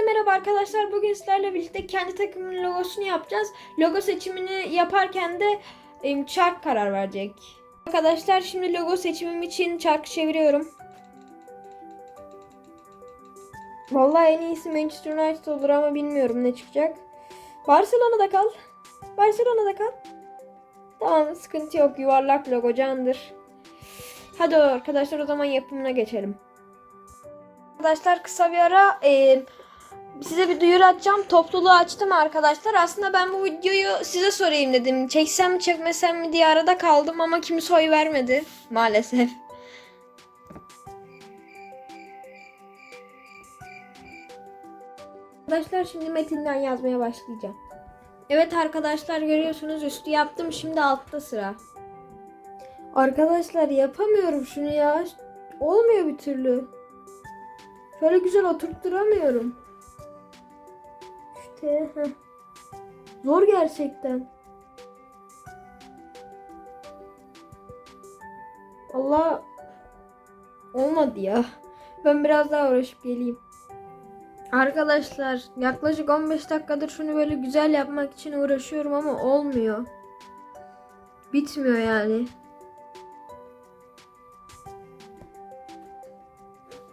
Herkese merhaba arkadaşlar. Bugün sizlerle birlikte kendi takımın logosunu yapacağız. Logo seçimini yaparken de çark karar verecek. Arkadaşlar şimdi logo seçimim için çarkı çeviriyorum. Vallahi en iyisi Manchester United olur ama bilmiyorum ne çıkacak. Barcelona'da kal. Barcelona'da kal. Tamam sıkıntı yok. Yuvarlak logo candır. Hadi arkadaşlar o zaman yapımına geçelim. Arkadaşlar kısa bir ara e, size bir duyuru atacağım. Topluluğu açtım arkadaşlar. Aslında ben bu videoyu size sorayım dedim. Çeksem mi çekmesem mi diye arada kaldım ama kimse oy vermedi maalesef. Arkadaşlar şimdi metinden yazmaya başlayacağım. Evet arkadaşlar görüyorsunuz üstü yaptım. Şimdi altta sıra. Arkadaşlar yapamıyorum şunu ya. Olmuyor bir türlü. Şöyle güzel oturtturamıyorum. Heh. Zor gerçekten. Allah olmadı ya. Ben biraz daha uğraşıp geleyim. Arkadaşlar yaklaşık 15 dakikadır şunu böyle güzel yapmak için uğraşıyorum ama olmuyor. Bitmiyor yani.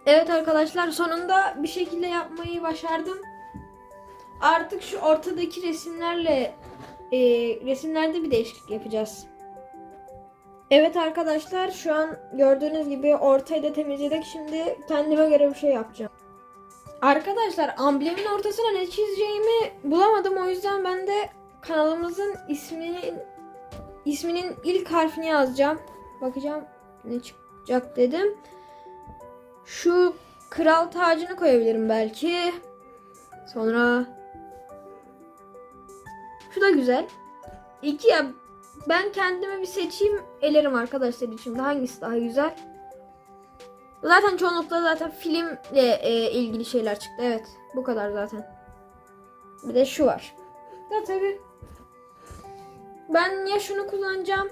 Evet arkadaşlar sonunda bir şekilde yapmayı başardım. Artık şu ortadaki resimlerle e, resimlerde bir değişiklik yapacağız. Evet arkadaşlar şu an gördüğünüz gibi ortayı da temizledik. Şimdi kendime göre bir şey yapacağım. Arkadaşlar amblemin ortasına ne çizeceğimi bulamadım. O yüzden ben de kanalımızın isminin isminin ilk harfini yazacağım. Bakacağım ne çıkacak dedim. Şu kral tacını koyabilirim belki. Sonra şu da güzel. İki ya ben kendime bir seçeyim elerim arkadaşlar içimde hangisi daha güzel. Zaten çoğunlukla zaten filmle e, ilgili şeyler çıktı. Evet bu kadar zaten. Bir de şu var. Da tabi ben ya şunu kullanacağım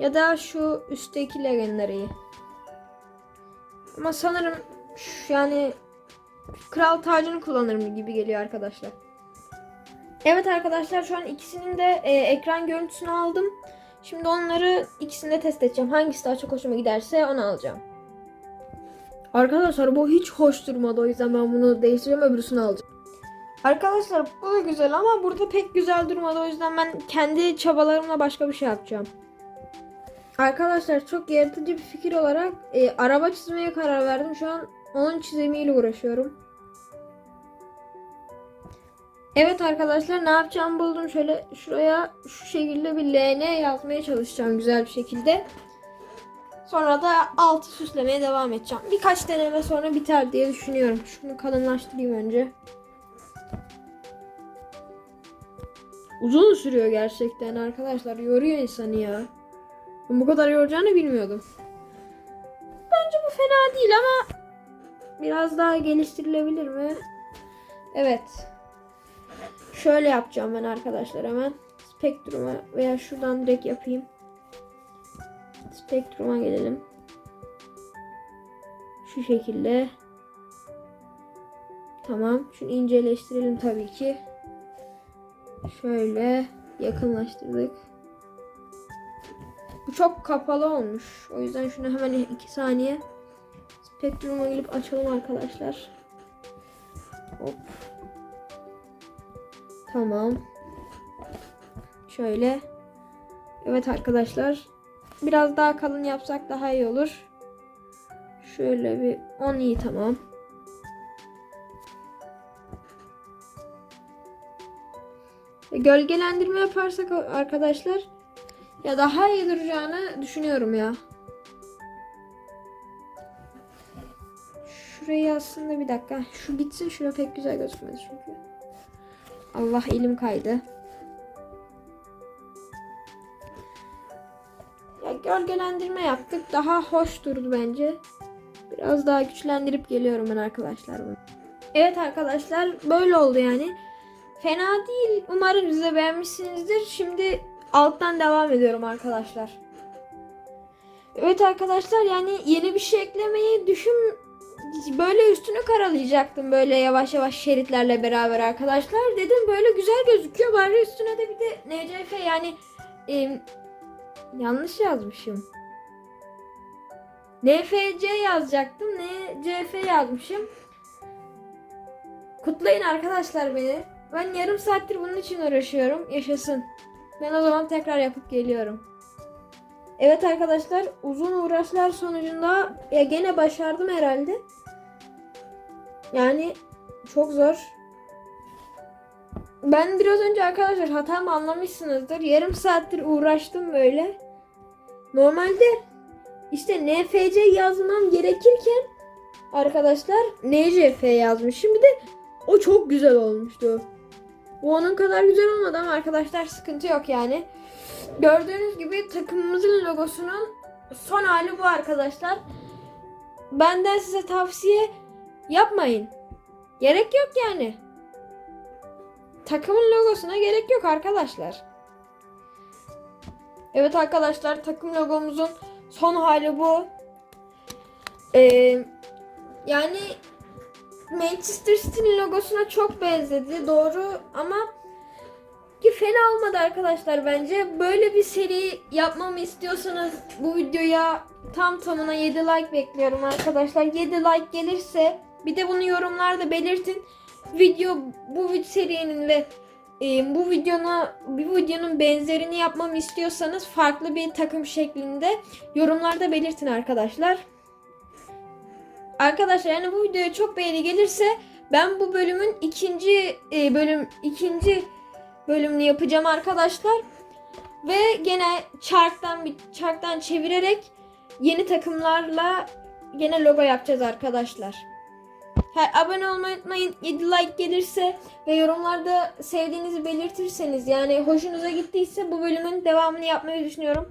ya da şu üstteki legendariyi. Ama sanırım şu- yani kral tacını kullanırım gibi geliyor arkadaşlar. Evet arkadaşlar şu an ikisinin de e, ekran görüntüsünü aldım. Şimdi onları ikisini de test edeceğim. Hangisi daha çok hoşuma giderse onu alacağım. Arkadaşlar bu hiç hoş durmadı o yüzden ben bunu değiştireceğim öbürsünü alacağım. Arkadaşlar bu da güzel ama burada pek güzel durmadı o yüzden ben kendi çabalarımla başka bir şey yapacağım. Arkadaşlar çok yaratıcı bir fikir olarak e, araba çizmeye karar verdim. Şu an onun çizimiyle uğraşıyorum. Evet arkadaşlar ne yapacağımı buldum. Şöyle şuraya şu şekilde bir LN yazmaya çalışacağım güzel bir şekilde. Sonra da altı süslemeye devam edeceğim. Birkaç deneme sonra biter diye düşünüyorum. Şunu kalınlaştırayım önce. Uzun sürüyor gerçekten arkadaşlar. Yoruyor insanı ya. Ben bu kadar yoracağını bilmiyordum. Bence bu fena değil ama biraz daha geliştirilebilir mi? Evet. Şöyle yapacağım ben arkadaşlar hemen. Spektrum'a veya şuradan direkt yapayım. Spektrum'a gelelim. Şu şekilde. Tamam. Şunu inceleştirelim tabii ki. Şöyle yakınlaştırdık. Bu çok kapalı olmuş. O yüzden şunu hemen 2 saniye spektruma gelip açalım arkadaşlar. Hop. Tamam. Şöyle. Evet arkadaşlar. Biraz daha kalın yapsak daha iyi olur. Şöyle bir 10 iyi tamam. E, Gölgelendirme yaparsak arkadaşlar ya daha iyi duracağını düşünüyorum ya. Şurayı aslında bir dakika. Şu gitsin. Şura pek güzel gözükmedi çünkü. Allah elim kaydı. Ya gölgelendirme yaptık. Daha hoş durdu bence. Biraz daha güçlendirip geliyorum ben arkadaşlar bunu. Evet arkadaşlar böyle oldu yani. Fena değil. Umarım siz de beğenmişsinizdir. Şimdi alttan devam ediyorum arkadaşlar. Evet arkadaşlar yani yeni bir şey eklemeyi düşün böyle üstünü karalayacaktım böyle yavaş yavaş şeritlerle beraber arkadaşlar. Dedim böyle güzel gözüküyor bari üstüne de bir de NCF yani e, yanlış yazmışım. NFC yazacaktım. NCF yazmışım. Kutlayın arkadaşlar beni. Ben yarım saattir bunun için uğraşıyorum. Yaşasın. Ben o zaman tekrar yapıp geliyorum. Evet arkadaşlar uzun uğraşlar sonucunda ya gene başardım herhalde. Yani çok zor. Ben biraz önce arkadaşlar hatamı anlamışsınızdır. Yarım saattir uğraştım böyle. Normalde işte NFC yazmam gerekirken arkadaşlar NCF yazmışım. Bir de o çok güzel olmuştu. Bu onun kadar güzel olmadı ama arkadaşlar sıkıntı yok yani. Gördüğünüz gibi takımımızın logosunun son hali bu arkadaşlar. Benden size tavsiye yapmayın. Gerek yok yani. Takımın logosuna gerek yok arkadaşlar. Evet arkadaşlar takım logomuzun son hali bu. Ee, yani Manchester City'nin logosuna çok benzedi doğru ama ki fena olmadı arkadaşlar bence. Böyle bir seri yapmamı istiyorsanız bu videoya tam tamına 7 like bekliyorum arkadaşlar. 7 like gelirse bir de bunu yorumlarda belirtin. Video bu serinin ve e, bu videona bir videonun benzerini yapmamı istiyorsanız farklı bir takım şeklinde yorumlarda belirtin arkadaşlar. Arkadaşlar yani bu videoya çok beğeni gelirse ben bu bölümün ikinci e, bölüm ikinci bölümünü yapacağım arkadaşlar. Ve gene çarktan bir çarktan çevirerek yeni takımlarla gene logo yapacağız arkadaşlar. Ha, abone olmayı unutmayın. 7 like gelirse ve yorumlarda sevdiğinizi belirtirseniz yani hoşunuza gittiyse bu bölümün devamını yapmayı düşünüyorum.